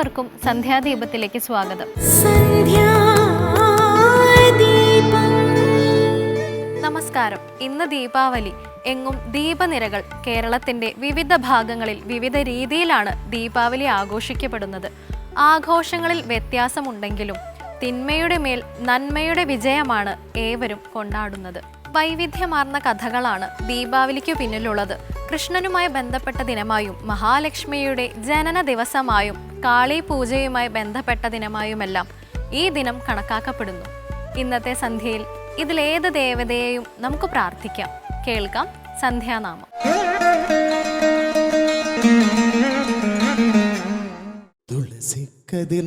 ഏവർക്കും സന്ധ്യാദീപത്തിലേക്ക് സ്വാഗതം. നമസ്കാരം. ഇന്ന് ദീപാവലി. എങ്ങും ദീപനിരകൾ കേരളത്തിന്റെ വിവിധ ഭാഗങ്ങളിൽ വിവിധ രീതിയിലാണ് ദീപാവലി ആഘോഷിക്കപ്പെടുന്നത്. ആഘോഷങ്ങളിൽ വ്യത്യാസമുണ്ടെങ്കിലും തിന്മയുടെ മേൽ നന്മയുടെ വിജയമാണ് ഏവരും കൊണ്ടാടുന്നത്. വൈവിധ്യമാർന്ന കഥകളാണ് ദീപാവലിക്കു പിന്നിലുള്ളത്. കൃഷ്ണനുമായി ബന്ധപ്പെട്ട ദിനമായും മഹാലക്ഷ്മിയുടെ ജനന ദിവസമായും കാളി പൂജയുമായി ബന്ധപ്പെട്ട ദിനമായുമെല്ലാം ഈ ദിനം കണക്കാക്കപ്പെടുന്നു. ഇന്നത്തെ സന്ധ്യയിൽ ഇതിലേത് ദേവതയെയും നമുക്ക് പ്രാർത്ഥിക്കാം. കേൾക്കാം സന്ധ്യാനാമം. തുളസിക്കതിർ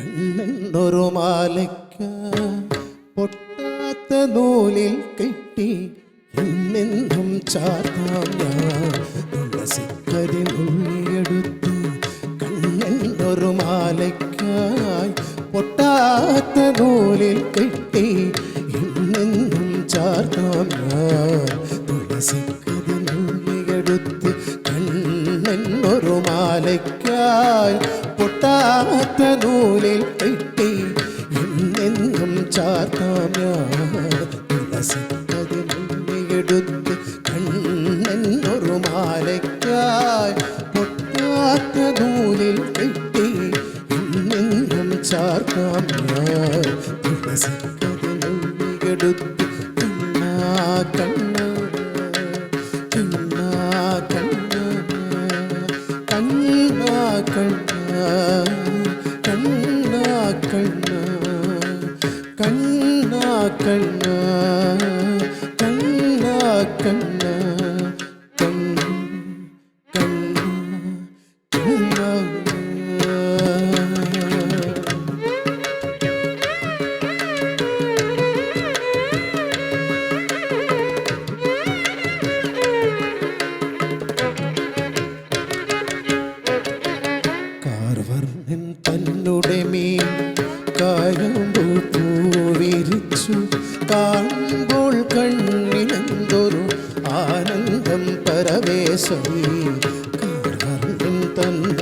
കണ്ണൊരു മാലയ്ക്ക കറുത്ത നൂലിൽ കെട്ടി എന്നെന്നും ചാത്താം ഞാൻ കണ്ണൻ ഒരു മാലയ്ക്കായി പൊട്ടാത്ത നൂലിൽ കെട്ടി كلها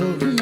over.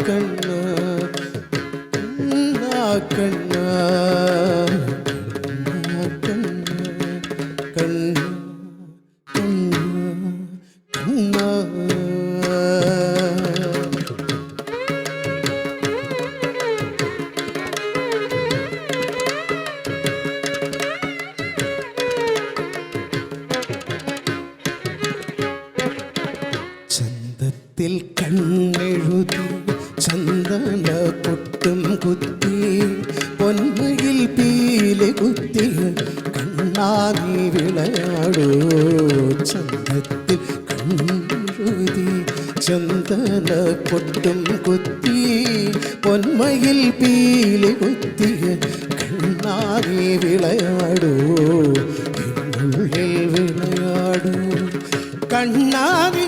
கண்ணா கண்ணா பொன்மையில் பீலி குத்திய கண்ணாரி விளையாடோ. உள்ளில் விளையாடோ. கண்ணாரி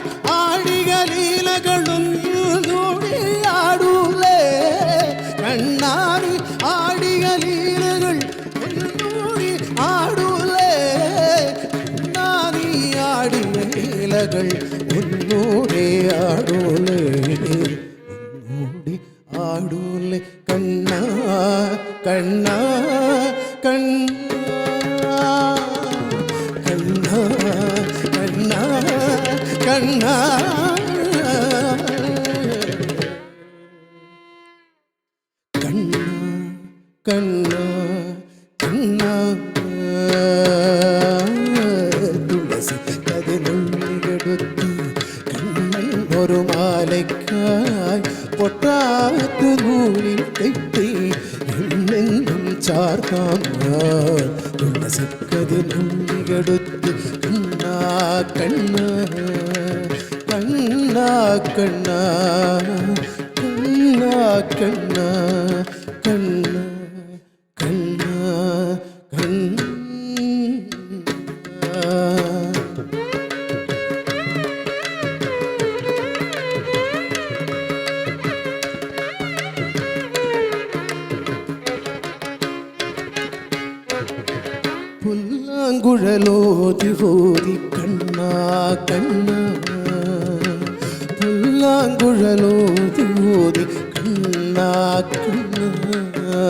கண்ணா கண்ணா. துளசி கதிரொள்ளிகடுத்து கண்ணை ஒரு மாலைக்காய் பொட்டாத்து நூலில் தைத்து என்னெங்கும் சார்கான் துளசி கதிரொள்ளிகடுத்து கண்ணா கண்ணா. கண்ணா கண்ணா. கண்ணா கண்ணா. கண்ணா. புல்லாங்குழலோதி ஓதி கண்ணா கண்ணா. புல்லாங்குழலோதி ஓதி கண்ணா கண்ணா.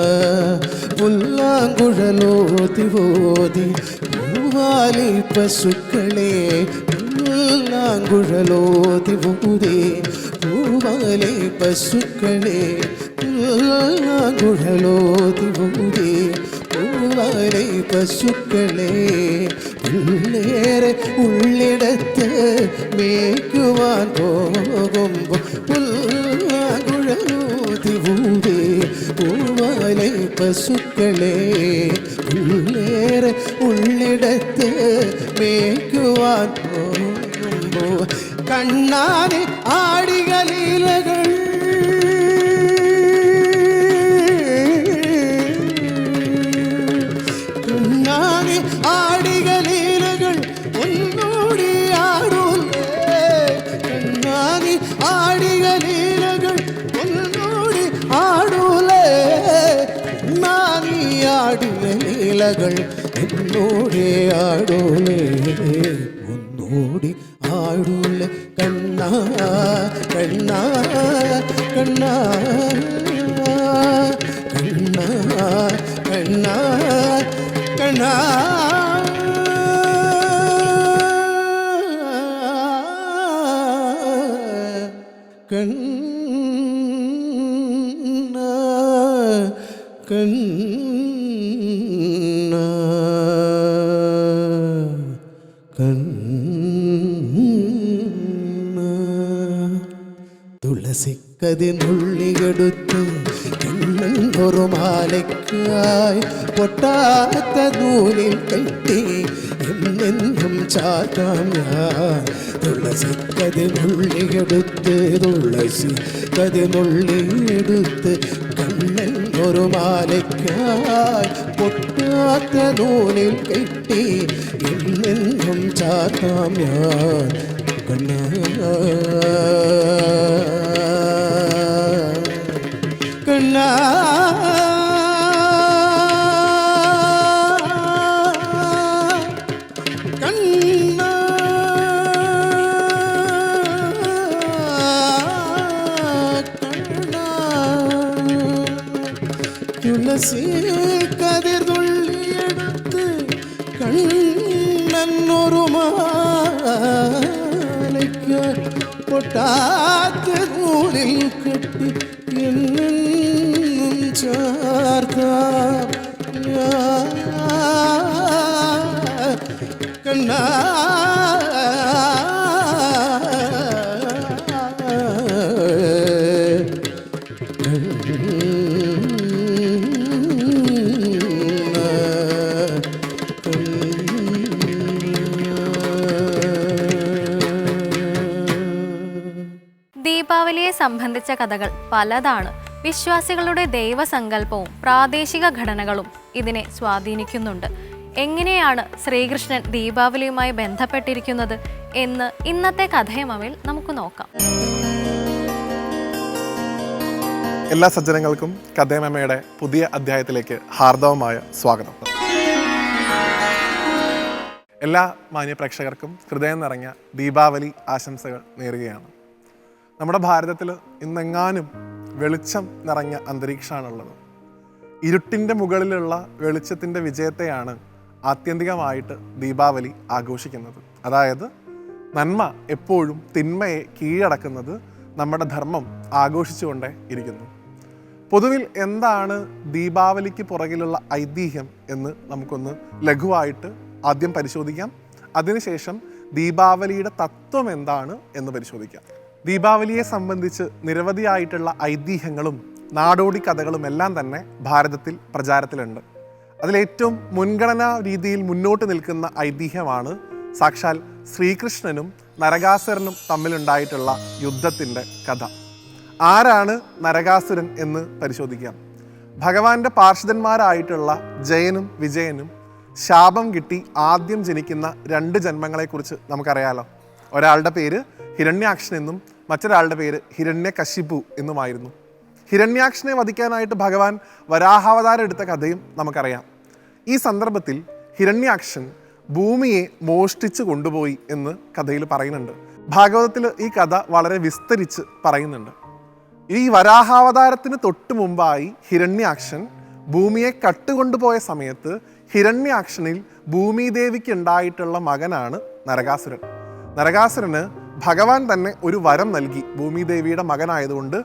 புல்லாங்குழலோதி ஓதி பூவாலி பசுக்களே புல்லாங்குழலோதி ஓதி பூவாலி பசுக்களே புல்லாங்குழலோதி ஓதி പൂവാലി പശുക്കളെ പിള്ളേരെ ഉള്ളിടത്ത് മേയ്ക്കുവാൻ പോകുമ്പോൾ പുല്ലാകുഴലൂതി ഊതി പൂവാലി പശുക്കളെ പിള്ളേരെ ഉള്ളിടത്ത് മേയ്ക്കുവാൻ പോകുമ്പോൾ കണ്ണാനെ ആടികളിലകൾ ലീലകൾ എന്നോടെ ആടൂലേ. ഒന്നോടി ആടൂല. കണ്ണ കണ്ണ കണ്ണ കണ്ണ കണ്ണ കണ്ണാ. തുളസിക്കതിനുള്ളിയെടുത്ത് നുള്ളികെടുത്ത് ഒരു മാലയ്ക്കായി പൊട്ടാത്ത നൂലിൽ കെട്ടി. എന്നെന്നും ചാറ്റാം ഞാൻ. തുളസിക്കതിനുള്ളിയെടുത്ത് തുളസി കതിനുള്ളിയെടുത്ത് കണ്ണൻ ഒരു മാലയ്ക്കായി പൊട്ടാത്ത നൂലിൽ കെട്ടി. എന്നെന്നും ചാറ്റാം ഞാൻ. കണ്ണാ না ദീപാവലിയെ സംബന്ധിച്ച കഥകൾ പലതാണ്. വിശ്വാസികളുടെ ദൈവസങ്കല്പവും പ്രാദേശിക ഘടനകളും ഇതിനെ സ്വാധീനിക്കുന്നുണ്ട്. എങ്ങനെയാണ് ശ്രീകൃഷ്ണൻ ദീപാവലിയുമായി ബന്ധപ്പെട്ടിരിക്കുന്നത് എന്ന് ഇന്നത്തെ കഥയമവിൽ നമുക്ക് നോക്കാം. എല്ലാ സജ്ജനങ്ങൾക്കും കഥയമമ്മയുടെ പുതിയ അധ്യായത്തിലേക്ക് ഹാർദവമായ സ്വാഗതം. എല്ലാ മാന്യ പ്രേക്ഷകർക്കും ഹൃദയം നിറഞ്ഞ ദീപാവലി ആശംസകൾ നേരുകയാണ്. നമ്മുടെ ഭാരതത്തിൽ ഇന്നെങ്ങാനും വെളിച്ചം നിറഞ്ഞ അന്തരീക്ഷമാണുള്ളത്. ഇരുട്ടിന്റെ മുകളിലുള്ള വെളിച്ചത്തിന്റെ വിജയത്തെയാണ് ആത്യന്തികമായിട്ട് ദീപാവലി ആഘോഷിക്കുന്നത്. അതായത് നന്മ എപ്പോഴും തിന്മയെ കീഴടക്കുന്നത് നമ്മുടെ ധർമ്മം ആഘോഷിച്ചുകൊണ്ടേ ഇരിക്കുന്നു. പൊതുവിൽ എന്താണ് ദീപാവലിക്ക് പുറകിലുള്ള ഐതിഹ്യം എന്ന് നമുക്കൊന്ന് ലഘുവായിട്ട് ആദ്യം പരിശോധിക്കാം. അതിനുശേഷം ദീപാവലിയുടെ തത്വം എന്താണ് എന്ന് പരിശോധിക്കാം. ദീപാവലിയെ സംബന്ധിച്ച് നിരവധിയായിട്ടുള്ള ഐതിഹ്യങ്ങളും നാടോടി കഥകളും എല്ലാം തന്നെ ഭാരതത്തിൽ പ്രചാരത്തിലുണ്ട്. അതിലേറ്റവും മുൻഗണനാ രീതിയിൽ മുന്നോട്ട് നിൽക്കുന്ന ഐതിഹ്യമാണ് സാക്ഷാൽ ശ്രീകൃഷ്ണനും നരകാസുരനും തമ്മിലുണ്ടായിട്ടുള്ള യുദ്ധത്തിന്റെ കഥ. ആരാണ് നരകാസുരൻ എന്ന് പരിശോധിക്കാം. ഭഗവാന്റെ പാർഷദന്മാരായിട്ടുള്ള ജയനും വിജയനും ശാപം കിട്ടി ആദ്യം ജനിക്കുന്ന രണ്ട് ജന്മങ്ങളെക്കുറിച്ച് നമുക്കറിയാലോ. ഒരാളുടെ പേര് ഹിരണ്യാക്ഷൻ എന്നും മറ്റൊരാളുടെ പേര് ഹിരണ്യകശിപു എന്നുമായിരുന്നു. ഹിരണ്യാക്ഷനെ വധിക്കാനായിട്ട് ഭഗവാൻ വരാഹാവതാരം എടുത്ത കഥയും നമുക്കറിയാം. ഈ സന്ദർഭത്തിൽ ഹിരണ്യാക്ഷൻ ഭൂമിയെ മോഷ്ടിച്ചു കൊണ്ടുപോയി എന്ന് കഥയിൽ പറയുന്നുണ്ട്. ഭാഗവതത്തിൽ ഈ കഥ വളരെ വിസ്തരിച്ച് പറയുന്നുണ്ട്. ഈ വരാഹാവതാരത്തിന് തൊട്ടു മുമ്പായി ഹിരണ്യാക്ഷൻ ഭൂമിയെ കട്ടുകൊണ്ടുപോയ സമയത്ത് ഹിരണ്യാക്ഷനിൽ ഭൂമിദേവിക്ക് ഉണ്ടായിട്ടുള്ള മകനാണ് നരകാസുരൻ. നരകാസുരന് ഭഗവാൻ തന്നെ ഒരു വരം നൽകി. ഭൂമിദേവിയുടെ മകനായതുകൊണ്ട്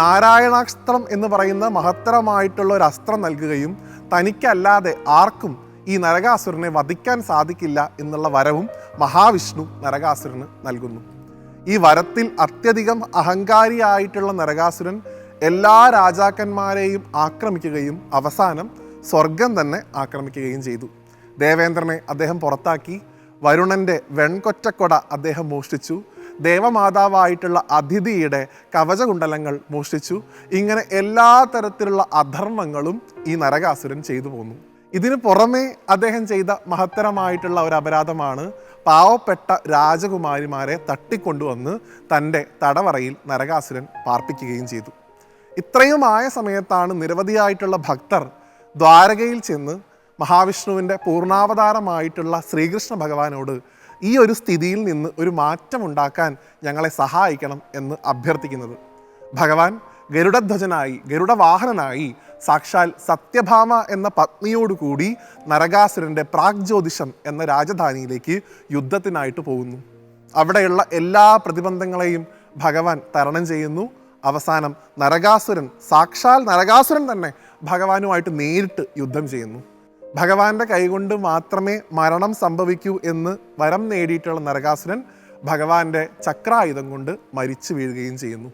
നാരായണാസ്ത്രം എന്ന് പറയുന്ന മഹത്തരമായിട്ടുള്ള ഒരു അസ്ത്രം നൽകുകയും തനിക്കല്ലാതെ ആർക്കും ഈ നരകാസുരനെ വധിക്കാൻ സാധിക്കില്ല എന്നുള്ള വരവും മഹാവിഷ്ണു നരകാസുരന് നൽകുന്നു. ഈ വരത്തിൽ അത്യധികം അഹങ്കാരിയായിട്ടുള്ള നരകാസുരൻ എല്ലാ രാജാക്കന്മാരെയും ആക്രമിക്കുകയും അവസാനം സ്വർഗം തന്നെ ആക്രമിക്കുകയും ചെയ്തു. ദേവേന്ദ്രനെ അദ്ദേഹം പുറത്താക്കി. വരുണന്റെ വെൺകൊറ്റക്കൊട അദ്ദേഹം മോഷ്ടിച്ചു. ദേവമാതാവായിട്ടുള്ള അതിഥിയുടെ കവചകുണ്ടലങ്ങൾ മോഷ്ടിച്ചു. ഇങ്ങനെ എല്ലാ തരത്തിലുള്ള അധർമ്മങ്ങളും ഈ നരകാസുരൻ ചെയ്തു പോന്നു. ഇതിനു പുറമേ അദ്ദേഹം ചെയ്ത മഹത്തരമായിട്ടുള്ള ഒരു അപരാധമാണ് പാവപ്പെട്ട രാജകുമാരിമാരെ തട്ടിക്കൊണ്ടുവന്ന് തന്റെ തടവറയിൽ നരകാസുരൻ പാർപ്പിക്കുകയും ചെയ്തു. ഇത്രയുമായ സമയത്താണ് നിരവധിയായിട്ടുള്ള ഭക്തർ ദ്വാരകയിൽ ചെന്ന് മഹാവിഷ്ണുവിന്റെ പൂർണാവതാരമായിട്ടുള്ള ശ്രീകൃഷ്ണ ഭഗവാനോട് ഈ ഒരു സ്ഥിതിയിൽ നിന്ന് ഒരു മാറ്റമുണ്ടാക്കാൻ ഞങ്ങളെ സഹായിക്കണം എന്ന് അഭ്യർത്ഥിക്കുന്നത്. ഭഗവാൻ ഗരുഡധ്വജനായി ഗരുഡവാഹനനായി സാക്ഷാൽ സത്യഭാമ എന്ന പത്നിയോടുകൂടി നരകാസുരന്റെ പ്രാഗ്ജ്യോതിഷം എന്ന രാജധാനിയിലേക്ക് യുദ്ധത്തിനായിട്ട് പോകുന്നു. അവിടെയുള്ള എല്ലാ പ്രതിബന്ധങ്ങളെയും ഭഗവാൻ തരണം ചെയ്യുന്നു. അവസാനം നരകാസുരൻ സാക്ഷാൽ നരകാസുരൻ തന്നെ ഭഗവാനുമായിട്ട് നേരിട്ട് യുദ്ധം ചെയ്യുന്നു. ഭഗവാന്റെ കൈകൊണ്ട് മാത്രമേ മരണം സംഭവിക്കൂ എന്ന് വരം നേടിയിട്ടുള്ള നരകാസുരൻ ഭഗവാന്റെ ചക്രായുധം കൊണ്ട് മരിച്ചു വീഴുകയും ചെയ്യുന്നു.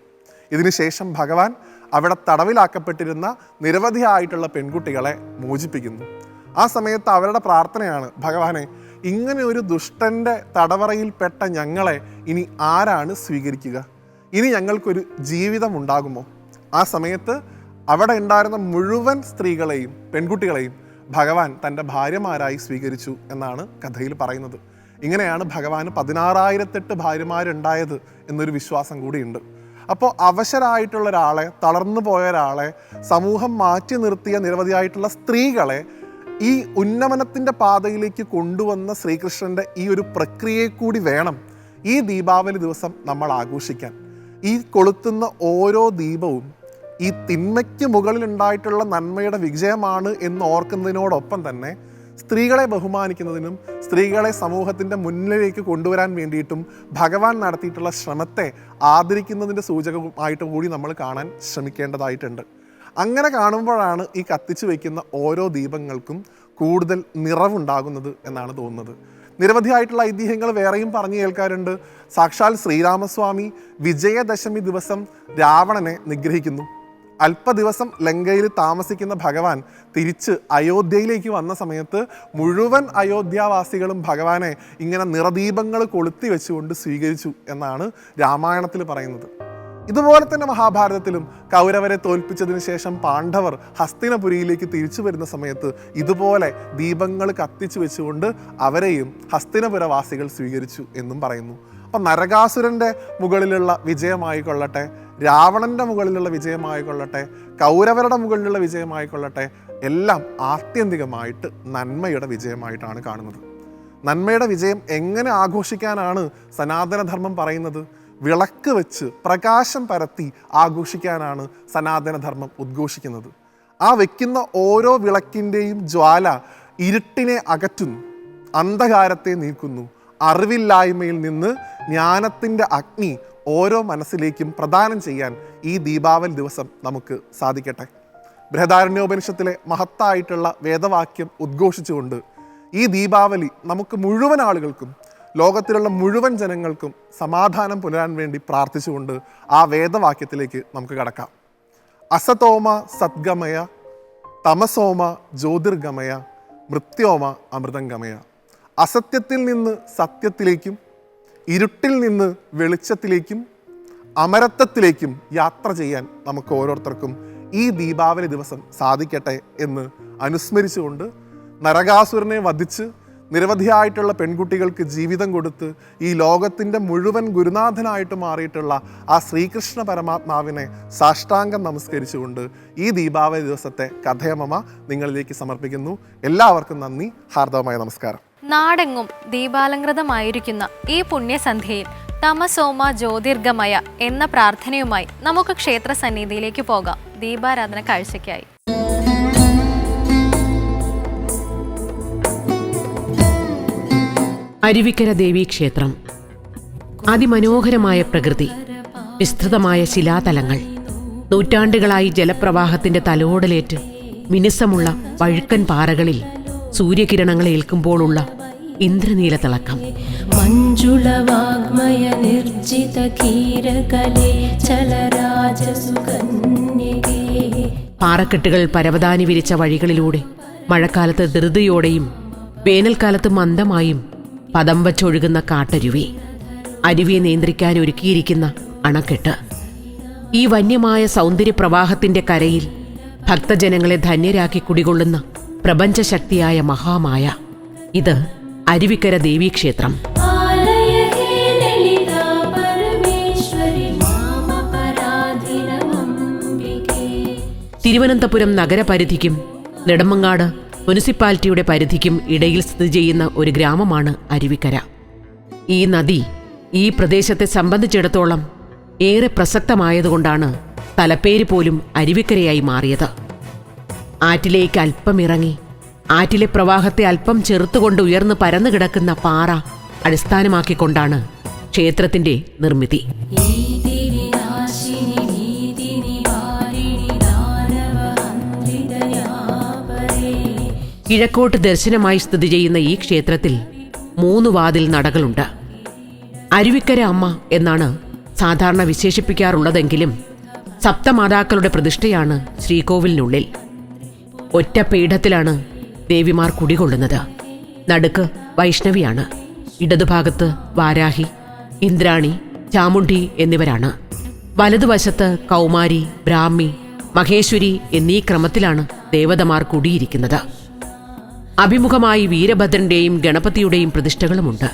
ഇതിനുശേഷം ഭഗവാൻ അവിടെ തടവിലാക്കപ്പെട്ടിരുന്ന നിരവധിയായിട്ടുള്ള പെൺകുട്ടികളെ മോചിപ്പിക്കുന്നു. ആ സമയത്ത് അവരുടെ പ്രാർത്ഥനയാണ് ഭഗവാനെ ഇങ്ങനെ ഒരു ദുഷ്ടന്റെ തടവറയിൽപ്പെട്ട ഞങ്ങളെ ഇനി ആരാണ് സ്വീകരിക്കുക? ഇനി ഞങ്ങൾക്കൊരു ജീവിതം ഉണ്ടാകുമോ? ആ സമയത്ത് അവിടെ ഉണ്ടായിരുന്ന മുഴുവൻ സ്ത്രീകളെയും പെൺകുട്ടികളെയും ഭഗവാൻ തന്റെ ഭാര്യമാരായി സ്വീകരിച്ചു എന്നാണ് കഥയിൽ പറയുന്നത്. ഇങ്ങനെയാണ് ഭഗവാന് പതിനാറായിരത്തെട്ട് ഭാര്യമാരുണ്ടായത് എന്നൊരു വിശ്വാസം കൂടിയുണ്ട്. അപ്പോൾ അവശരായിട്ടുള്ള ഒരാളെ തളർന്നു പോയ ഒരാളെ സമൂഹം മാറ്റി നിർത്തിയ നിരവധിയായിട്ടുള്ള സ്ത്രീകളെ ഈ ഉന്നമനത്തിന്റെ പാതയിലേക്ക് കൊണ്ടുവന്ന ശ്രീകൃഷ്ണന്റെ ഈ ഒരു പ്രക്രിയയെ കൂടി വേണം ഈ ദീപാവലി ദിവസം നമ്മൾ ആഘോഷിക്കാൻ. ഈ കൊളുത്തുന്ന ഓരോ ദീപവും ഈ തിന്മയ്ക്ക് മുകളിൽ ഉണ്ടായിട്ടുള്ള നന്മയുടെ വിജയമാണ് എന്ന് ഓർക്കുന്നതിനോടൊപ്പം തന്നെ സ്ത്രീകളെ ബഹുമാനിക്കുന്നതിനും സ്ത്രീകളെ സമൂഹത്തിന്റെ മുന്നിലേക്ക് കൊണ്ടുവരാൻ വേണ്ടിയിട്ടും ഭഗവാൻ നടത്തിയിട്ടുള്ള ശ്രമത്തെ ആദരിക്കുന്നതിന്റെ സൂചകമായിട്ട് കൂടി നമ്മൾ കാണാൻ ശ്രമിക്കേണ്ടതായിട്ടുണ്ട്. അങ്ങനെ കാണുമ്പോഴാണ് ഈ കത്തിച്ചു വയ്ക്കുന്ന ഓരോ ദീപങ്ങൾക്കും കൂടുതൽ നിറവുണ്ടാകുന്നത് എന്നാണ് തോന്നുന്നത്. നിരവധിയായിട്ടുള്ള ഐതിഹ്യങ്ങൾ വേറെയും പറഞ്ഞു കേൾക്കാറുണ്ട്. സാക്ഷാൽ ശ്രീരാമസ്വാമി വിജയദശമി ദിവസം രാവണനെ നിഗ്രഹിക്കുന്നു. അല്പ ദിവസം ലങ്കയിൽ താമസിക്കുന്ന ഭഗവാൻ തിരിച്ച് അയോധ്യയിലേക്ക് വന്ന സമയത്ത് മുഴുവൻ അയോധ്യാവാസികളും ഭഗവാനെ ഇങ്ങനെ നിറദീപങ്ങൾ കൊളുത്തി വെച്ചുകൊണ്ട് സ്വീകരിച്ചു എന്നാണ് രാമായണത്തിൽ പറയുന്നത്. ഇതുപോലെ തന്നെ മഹാഭാരതത്തിലും കൗരവരെ തോൽപ്പിച്ചതിന് ശേഷം പാണ്ഡവർ ഹസ്തിനപുരിയിലേക്ക് തിരിച്ചു വരുന്ന സമയത്ത് ഇതുപോലെ ദീപങ്ങൾ കത്തിച്ചു വെച്ചുകൊണ്ട് അവരെയും ഹസ്തിനപുരവാസികൾ സ്വീകരിച്ചു എന്നും പറയുന്നു. അപ്പം നരകാസുരന്റെ മുകളിലുള്ള വിജയമായിക്കൊള്ളട്ടെ രാവണന്റെ മുകളിലുള്ള വിജയമായിക്കൊള്ളട്ടെ കൗരവരുടെ മുകളിലുള്ള വിജയമായിക്കൊള്ളട്ടെ എല്ലാം ആത്യന്തികമായിട്ട് നന്മയുടെ വിജയമായിട്ടാണ് കാണുന്നത്. നന്മയുടെ വിജയം എങ്ങനെ ആഘോഷിക്കാനാണ് സനാതനധർമ്മം പറയുന്നത്? വിളക്ക് വെച്ച് പ്രകാശം പരത്തി ആഘോഷിക്കാനാണ് സനാതനധർമ്മം ഉദ്ഘോഷിക്കുന്നത്. ആ വെക്കുന്ന ഓരോ വിളക്കിന്റെയും ജ്വാല ഇരുട്ടിനെ അകറ്റുന്നു അന്ധകാരത്തെ നീക്കുന്നു അറിവില്ലായ്മയിൽ നിന്ന് ജ്ഞാനത്തിന്റെ അഗ്നി ഓരോ മനസ്സിലേക്കും പ്രദാനം ചെയ്യാൻ ഈ ദീപാവലി ദിവസം നമുക്ക് സാധിക്കട്ടെ. ബൃഹദാരണ്യോപനിഷത്തിലെ മഹത്തായിട്ടുള്ള വേദവാക്യം ഉദ്ഘോഷിച്ചുകൊണ്ട് ഈ ദീപാവലി നമുക്ക് മുഴുവൻ ആളുകൾക്കും ലോകത്തിലുള്ള മുഴുവൻ ജനങ്ങൾക്കും സമാധാനം പുലരാൻ വേണ്ടി പ്രാർത്ഥിച്ചുകൊണ്ട് ആ വേദവാക്യത്തിലേക്ക് നമുക്ക് കടക്കാം. അസതോമ സദ്ഗമയ തമസോമ ജ്യോതിർഗമയ മൃത്യോമ അമൃതംഗമയ. അസത്യത്തിൽ നിന്ന് സത്യത്തിലേക്കും ഇരുട്ടിൽ നിന്ന് വെളിച്ചത്തിലേക്കും അമരത്വത്തിലേക്കും യാത്ര ചെയ്യാൻ നമുക്ക് ഓരോരുത്തർക്കും ഈ ദീപാവലി ദിവസം സാധിക്കട്ടെ എന്ന് അനുസ്മരിച്ചുകൊണ്ട് നരകാസുരനെ വധിച്ച് നിരവധിയായിട്ടുള്ള പെൺകുട്ടികൾക്ക് ജീവിതം കൊടുത്ത് ഈ ലോകത്തിന്റെ മുഴുവൻ ഗുരുനാഥനായിട്ട് മാറിയിട്ടുള്ള ആ ശ്രീകൃഷ്ണ പരമാത്മാവിനെ സാഷ്ടാംഗം നമസ്കരിച്ചുകൊണ്ട് ഈ ദീപാവലി ദിവസത്തെ കഥയമമ നിങ്ങളിലേക്ക് സമർപ്പിക്കുന്നു. എല്ലാവർക്കും നന്ദി. ഹാർദവമായ നമസ്കാരം. നാടെങ്ങും ദീപാലങ്കൃതമായിരിക്കുന്ന ഈ പുണ്യസന്ധ്യയിൽ തമസോമ ജ്യോതിർഗമയ എന്ന പ്രാർത്ഥനയുമായി നമുക്ക് ക്ഷേത്ര സന്നിധിയിലേക്ക് പോകാം. ദീപാരാധന കാഴ്ചയ്ക്കായി. അരുവിക്കര ദേവീക്ഷേത്രം അതിമനോഹരമായ പ്രകൃതി വിസ്തൃതമായ ശിലാതലങ്ങൾ നൂറ്റാണ്ടുകളായി ജലപ്രവാഹത്തിന്റെ തലോടലേറ്റ് മിനുസമുള്ള വഴുക്കൻ പാറകളിൽ സൂര്യകിരണങ്ങൾ ഏൽക്കുമ്പോഴുള്ള ഇന്ദ്രനീല തിളക്കം. മഞ്ജുളവാഗ്മയ നിർജിത കീരകലേ പാറക്കെട്ടുകൾ പരവതാനി വിരിച്ച വഴികളിലൂടെ മഴക്കാലത്ത് ധൃതിയോടെയും വേനൽക്കാലത്ത് മന്ദമായും പദം വച്ചൊഴുകുന്ന കാട്ടരുവി. അരുവിയെ നിയന്ത്രിക്കാൻ ഒരുക്കിയിരിക്കുന്ന അണക്കെട്ട്. ഈ വന്യമായ സൗന്ദര്യപ്രവാഹത്തിന്റെ കരയിൽ ഭക്തജനങ്ങളെ ധന്യരാക്കി കുടികൊള്ളുന്ന പ്രപഞ്ചശക്തിയായ മഹാമായ ഇത് അരുവിക്കര ദേവീക്ഷേത്രം. തിരുവനന്തപുരം നഗരപരിധിക്കും നെടുമങ്ങാട് മുനിസിപ്പാലിറ്റിയുടെ പരിധിക്കും ഇടയിൽ സ്ഥിതി ചെയ്യുന്ന ഒരു ഗ്രാമമാണ് അരുവിക്കര. ഈ നദി ഈ പ്രദേശത്തെ സംബന്ധിച്ചിടത്തോളം ഏറെ പ്രസക്തമായതുകൊണ്ടാണ് തലപ്പേര് പോലും അരുവിക്കരയായി മാറിയത്. ആറ്റിലേക്ക് അല്പം ഇറങ്ങി ആറ്റിലെ പ്രവാഹത്തെ അല്പം ചെറുത്തുകൊണ്ട് ഉയർന്ന് പരന്നു കിടക്കുന്ന പാറ അടിസ്ഥാനമാക്കിക്കൊണ്ടാണ് ക്ഷേത്രത്തിന്റെ നിർമ്മിതി. കിഴക്കോട്ട് ദർശനമായി സ്ഥിതി ചെയ്യുന്ന ഈ ക്ഷേത്രത്തിൽ മൂന്ന് വാതിൽ നടകളുണ്ട്. അരുവിക്കര അമ്മ എന്നാണ് സാധാരണ വിശേഷിപ്പിക്കാറുള്ളതെങ്കിലും സപ്തമാതാക്കളുടെ പ്രതിഷ്ഠയാണ് ശ്രീകോവിലിനുള്ളിൽ. ഒറ്റ പീഠത്തിലാണ് ദേവിമാർ കുടികൊള്ളുന്നത്. നടുക്ക് വൈഷ്ണവിയാണ്. ഇടതുഭാഗത്ത് വാരാഹി ഇന്ദ്രാണി ചാമുണ്ഡി എന്നിവരാണ്. വലതുവശത്ത് കൗമാരി ബ്രാഹ്മി മഹേശ്വരി എന്നീ ക്രമത്തിലാണ് ദേവതമാർ കൂടിയിരിക്കുന്നത്. അഭിമുഖമായി വീരഭദ്രന്റെയും ഗണപതിയുടെയും പ്രതിഷ്ഠകളുമുണ്ട്.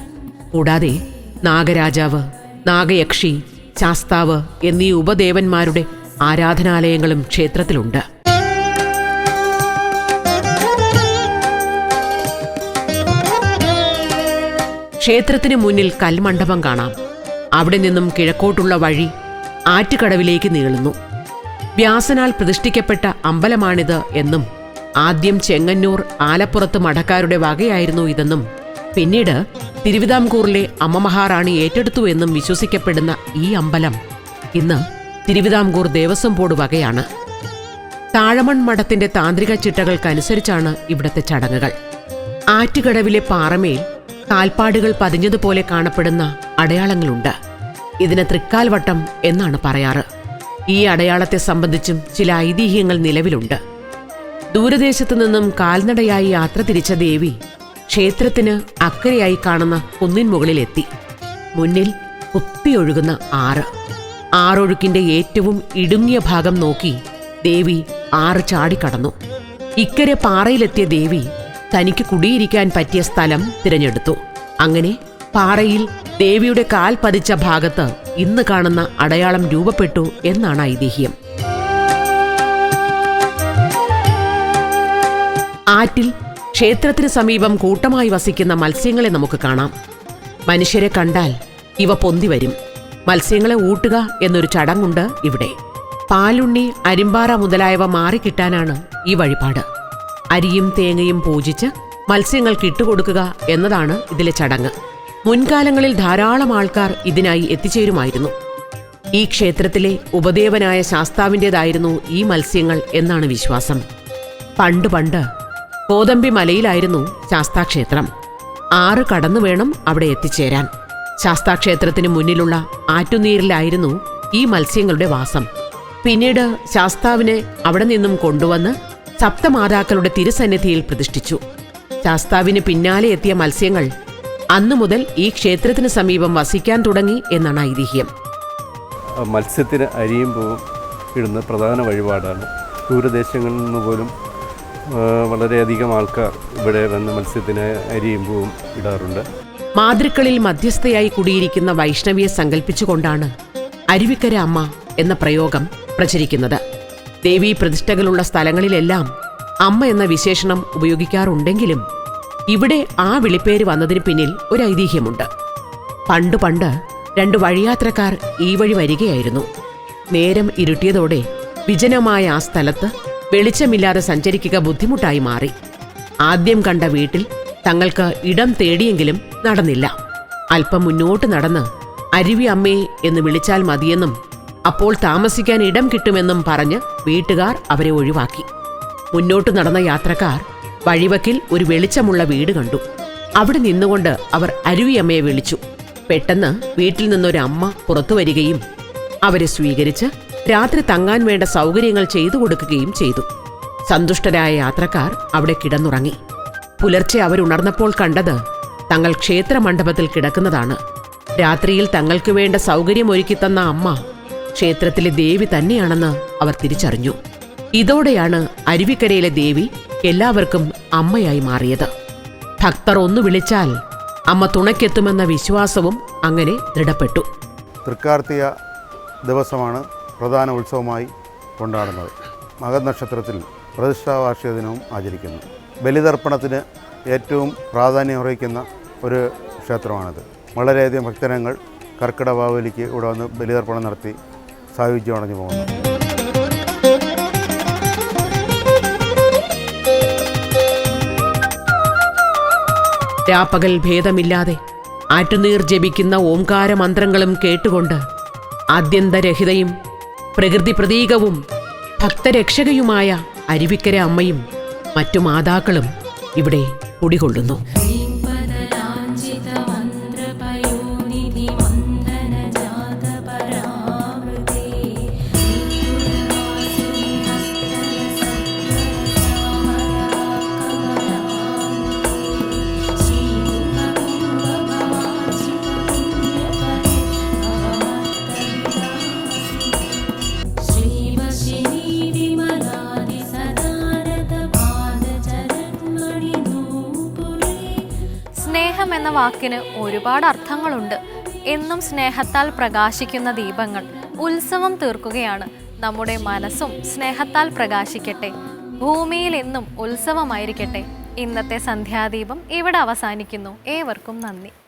കൂടാതെ നാഗരാജാവ് നാഗയക്ഷി ശാസ്താവ് എന്നീ ഉപദേവന്മാരുടെ ആരാധനാലയങ്ങളും ക്ഷേത്രത്തിലുണ്ട്. ക്ഷേത്രത്തിന് മുന്നിൽ കൽമണ്ഡപം കാണാം. അവിടെ നിന്നും കിഴക്കോട്ടുള്ള വഴി ആറ്റുകടവിലേക്ക് നീളുന്നു. വ്യാസനാൽ പ്രതിഷ്ഠിക്കപ്പെട്ട അമ്പലമാണിത് എന്നും ആദ്യം ചെങ്ങന്നൂർ ആലപ്പുറത്ത് മഠക്കാരുടെ വകയായിരുന്നു ഇതെന്നും പിന്നീട് തിരുവിതാംകൂറിലെ അമ്മമഹാറാണി ഏറ്റെടുത്തു എന്നും വിശ്വസിക്കപ്പെടുന്ന ഈ അമ്പലം ഇന്ന് തിരുവിതാംകൂർ ദേവസ്വം ബോർഡ് വകയാണ്. താഴമൺ മഠത്തിന്റെ താന്ത്രിക ചിട്ടകൾക്കനുസരിച്ചാണ് ഇവിടുത്തെ ചടങ്ങുകൾ. ആറ്റുകടവിലെ പാറമേൽ കാൽപ്പാടുകൾ പതിഞ്ഞതുപോലെ കാണപ്പെടുന്ന അടയാളങ്ങളുണ്ട്. ഇതിന് തൃക്കാൽവട്ടം എന്നാണ് പറയാറ്. ഈ അടയാളത്തെ സംബന്ധിച്ചും ചില ഐതിഹ്യങ്ങൾ നിലവിലുണ്ട്. ദൂരദേശത്തു നിന്നും കാൽനടയായി യാത്ര തിരിച്ച ദേവി ക്ഷേത്രത്തിന് അക്കരയായി കാണുന്ന കുന്നിൻ മുകളിലെത്തി. മുന്നിൽ കുത്തിയൊഴുകുന്ന ആറ്. ആറൊഴുക്കിന്റെ ഏറ്റവും ഇടുങ്ങിയ ഭാഗം നോക്കി ദേവി ആറ് ചാടിക്കടന്നു. ഇക്കരെ പാറയിലെത്തിയ ദേവി തനിക്ക് കുടിയിരിക്കാൻ പറ്റിയ സ്ഥലം തിരഞ്ഞെടുത്തു. അങ്ങനെ പാറയിൽ ദേവിയുടെ കാൽ പതിച്ച ഭാഗത്ത് ഇന്ന് കാണുന്ന അടയാളം രൂപപ്പെട്ടു എന്നാണ് ഐതിഹ്യം. ആറ്റിൽ ക്ഷേത്രത്തിന് സമീപം കൂട്ടമായി വസിക്കുന്ന മത്സ്യങ്ങളെ നമുക്ക് കാണാം. മനുഷ്യരെ കണ്ടാൽ ഇവ പൊന്തി വരും. മത്സ്യങ്ങളെ ഊട്ടുക എന്നൊരു ചടങ്ങുണ്ട് ഇവിടെ. പാലുണ്ണി അരിമ്പാറ മുതലായവ മാറിക്കിട്ടാനാണ് ഈ വഴിപാട്. അരിയും തേങ്ങയും പൂജിച്ച് മത്സ്യങ്ങൾക്ക് ഇട്ടുകൊടുക്കുക എന്നതാണ് ഇതിലെ ചടങ്ങ്. മുൻകാലങ്ങളിൽ ധാരാളം ആൾക്കാർ ഇതിനായി എത്തിച്ചേരുമായിരുന്നു. ഈ ക്ഷേത്രത്തിലെ ഉപദേവനായ ശാസ്താവിന്റെതായിരുന്നു ഈ മത്സ്യങ്ങൾ എന്നാണ് വിശ്വാസം. പണ്ട് പണ്ട് കോതമ്പി മലയിലായിരുന്നു ശാസ്താക്ഷേത്രം. ആറ് കടന്നു വേണം അവിടെ എത്തിച്ചേരാൻ. ശാസ്താക്ഷേത്രത്തിന് മുന്നിലുള്ള ആറ്റുനീരിലായിരുന്നു ഈ മത്സ്യങ്ങളുടെ വാസം. പിന്നീട് ശാസ്താവിനെ അവിടെ നിന്നും കൊണ്ടുവന്ന് സപ്തമാതാക്കളുടെ തിരുസന്നിധിയിൽ പ്രതിഷ്ഠിച്ചു. ശാസ്താവിന് പിന്നാലെ എത്തിയ മത്സ്യങ്ങൾ അന്നു മുതൽ ഈ ക്ഷേത്രത്തിന് സമീപം വസിക്കാൻ തുടങ്ങി എന്നാണ് ഐതിഹ്യം. മത്സ്യത്തിന് അരിയും പൂവും ഇടുന്ന പ്രധാന വഴിപാടാണ്. ദൂരദേശങ്ങളിൽ നിന്ന് പോലും വളരെയധികം ആൾക്കാർ ഇവിടെ വന്ന് മത്സ്യത്തിന് അരിയും പൂവും ഇടാറുണ്ട്. മാതൃക്കളിൽ മധ്യസ്ഥയായി കുടിയിരിക്കുന്ന വൈഷ്ണവിയെ സങ്കല്പിച്ചുകൊണ്ടാണ് അരുവിക്കര അമ്മ എന്ന പ്രയോഗം പ്രചരിക്കുന്നത്. ദേവീ പ്രതിഷ്ഠകളുള്ള സ്ഥലങ്ങളിലെല്ലാം അമ്മ എന്ന വിശേഷണം ഉപയോഗിക്കാറുണ്ടെങ്കിലും ഇവിടെ ആ വിളിപ്പേര് വന്നതിന് പിന്നിൽ ഒരു ഐതിഹ്യമുണ്ട് പണ്ട് പണ്ട് രണ്ട് വഴിയാത്രക്കാർ ഈ വഴി വരികയായിരുന്നു. നേരം ഇരുട്ടിയതോടെ വിജനമായ ആ സ്ഥലത്ത് വെളിച്ചമില്ലാതെ സഞ്ചരിക്കുക ബുദ്ധിമുട്ടായി മാറി. ആദ്യം കണ്ട വീട്ടിൽ തങ്ങൾക്ക് ഇടം തേടിയെങ്കിലും നടന്നില്ല. അല്പം മുന്നോട്ട് നടന്ന് അരുവി അമ്മേ എന്ന് വിളിച്ചാൽ മതിയെന്നും അപ്പോൾ താമസിക്കാൻ ഇടം കിട്ടുമെന്നും പറഞ്ഞ് വീട്ടുകാർ അവരെ ഒഴിവാക്കി. മുന്നോട്ട് നടന്ന യാത്രക്കാർ വഴിവക്കിൽ ഒരു വെളിച്ചമുള്ള വീട് കണ്ടു. അവിടെ നിന്നുകൊണ്ട് അവർ അരുവിയമ്മയെ വിളിച്ചു. പെട്ടെന്ന് വീട്ടിൽ നിന്നൊരു അമ്മ പുറത്തു വരികയും അവരെ സ്വീകരിച്ച് രാത്രി തങ്ങാൻ വേണ്ട സൗകര്യങ്ങൾ ചെയ്തു കൊടുക്കുകയും ചെയ്തു. സന്തുഷ്ടരായ യാത്രക്കാർ അവിടെ കിടന്നുറങ്ങി. പുലർച്ചെ അവരുണർന്നപ്പോൾ കണ്ടത് തങ്ങൾ ക്ഷേത്ര മണ്ഡപത്തിൽ കിടക്കുന്നതാണ്. രാത്രിയിൽ തങ്ങൾക്ക് വേണ്ട സൗകര്യമൊരുക്കിത്തന്ന അമ്മ ക്ഷേത്രത്തിലെ ദേവി തന്നെയാണെന്ന് അവർ തിരിച്ചറിഞ്ഞു. ഇതോടെയാണ് അരുവിക്കരയിലെ ദേവി എല്ലാവർക്കും അമ്മയായി മാറിയത്. ഭക്തർ ഒന്ന് വിളിച്ചാൽ അമ്മ തുണയ്ക്കെത്തുമെന്ന വിശ്വാസവും അങ്ങനെ ദൃഢപ്പെട്ടു. തൃക്കാർത്തിക ദിവസമാണ് പ്രധാന ഉത്സവമായി കൊണ്ടാടുന്നത്. മകനക്ഷത്രത്തിൽ പ്രതിഷ്ഠാവാർഷിക ദിനവും ആചരിക്കുന്നു. ബലിതർപ്പണത്തിന് ഏറ്റവും പ്രാധാന്യം അർഹിക്കുന്ന ഒരു ക്ഷേത്രമാണിത്. വളരെയധികം ഭക്തജനങ്ങൾ കർക്കിടക ബാവലിക്ക് ഇവിടെ വന്ന് ബലിതർപ്പണം നടത്തി സായുജ്യം അടഞ്ഞു പോകുന്നു. രാപ്പകൽ ഭേദമില്ലാതെ ആറ്റുനീർ ജപിക്കുന്ന ഓംകാര മന്ത്രങ്ങളും കേട്ടുകൊണ്ട് ആദ്യന്തരഹിതയും പ്രകൃതി പ്രതീകവും ഭക്തരക്ഷകയുമായ അരുവിക്കര അമ്മയും മറ്റു മാതാക്കളും ഇവിടെ കുടികൊള്ളുന്നു. വാക്കിന് ഒരുപാട് അർത്ഥങ്ങളുണ്ട്. എന്നും സ്നേഹത്താൽ പ്രകാശിക്കുന്ന ദീപങ്ങൾ ഉത്സവം തീർക്കുകയാണ്. നമ്മുടെ മനസ്സും സ്നേഹത്താൽ പ്രകാശിക്കട്ടെ. ഭൂമിയിൽ എന്നും ഉത്സവമായിരിക്കട്ടെ. ഇന്നത്തെ സന്ധ്യാദീപം ഇവിടെ അവസാനിക്കുന്നു. ഏവർക്കും നന്ദി.